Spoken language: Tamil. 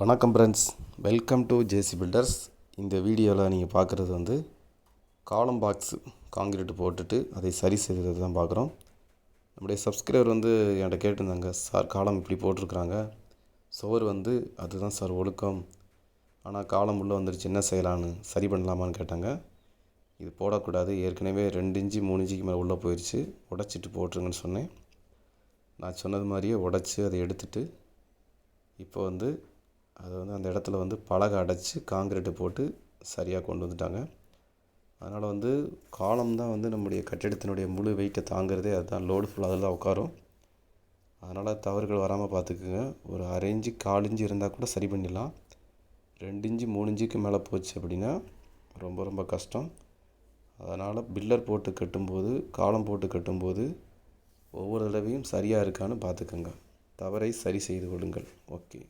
வணக்கம் friends welcome to JC builders இந்த வீடியோவில் நீங்கள் பார்க்குறது வந்து காலம் பாக்ஸ் காங்கிரீட் போட்டுட்டு அதை சரி செய்கிறது தான் பார்க்குறோம் நம்முடைய சப்ஸ்கிரைபர் வந்து என்கிட்ட கேட்டிருந்தாங்க சார் காலம் இப்படி போட்டிருக்கிறாங்க. சுவர் வந்து அதுதான் சார் ஒழுக்கம். ஆனால் காலம் உள்ளே வந்துருச்சு என்ன செய்யலான்னு சரி பண்ணலாமான்னு கேட்டாங்க. இது போடக்கூடாது. ஏற்கனவே ரெண்டு இன்ச்சு மூணு இன்ச்சுக்கு மேலே உள்ளே போயிடுச்சு உடச்சிட்டு போட்டுருங்கன்னு சொன்னேன். நான் சொன்னது மாதிரியே உடச்சி அதை எடுத்துட்டு இப்போ வந்து அது வந்து அந்த இடத்துல வந்து பலகை அடைச்சி காங்கிரீட்டு போட்டு சரியாக கொண்டு வந்துட்டாங்க. அதனால் வந்து காலம் தான் வந்து நம்முடைய கட்டிடத்தினுடைய முழு வெயிட்டை தாங்கிறதே அதுதான். லோடு ஃபுல்லாக அதில் தான் உட்காரும். அதனால் தவறுகள் வராமல் பார்த்துக்குங்க. ஒரு அரை இஞ்சி கால் இஞ்சி இருந்தால் கூட சரி பண்ணிடலாம். ரெண்டு இஞ்சி மூணு இன்ச்சுக்கு மேலே போச்சு அப்படின்னா ரொம்ப ரொம்ப கஷ்டம். அதனால் பில்லர் போட்டு கட்டும்போது காலம் போட்டு கட்டும்போது ஒவ்வொரு தடவையும் சரியாக இருக்கான்னு பார்த்துக்கோங்க. தவறை சரி செய்து கொள்ளுங்கள். ஓகே.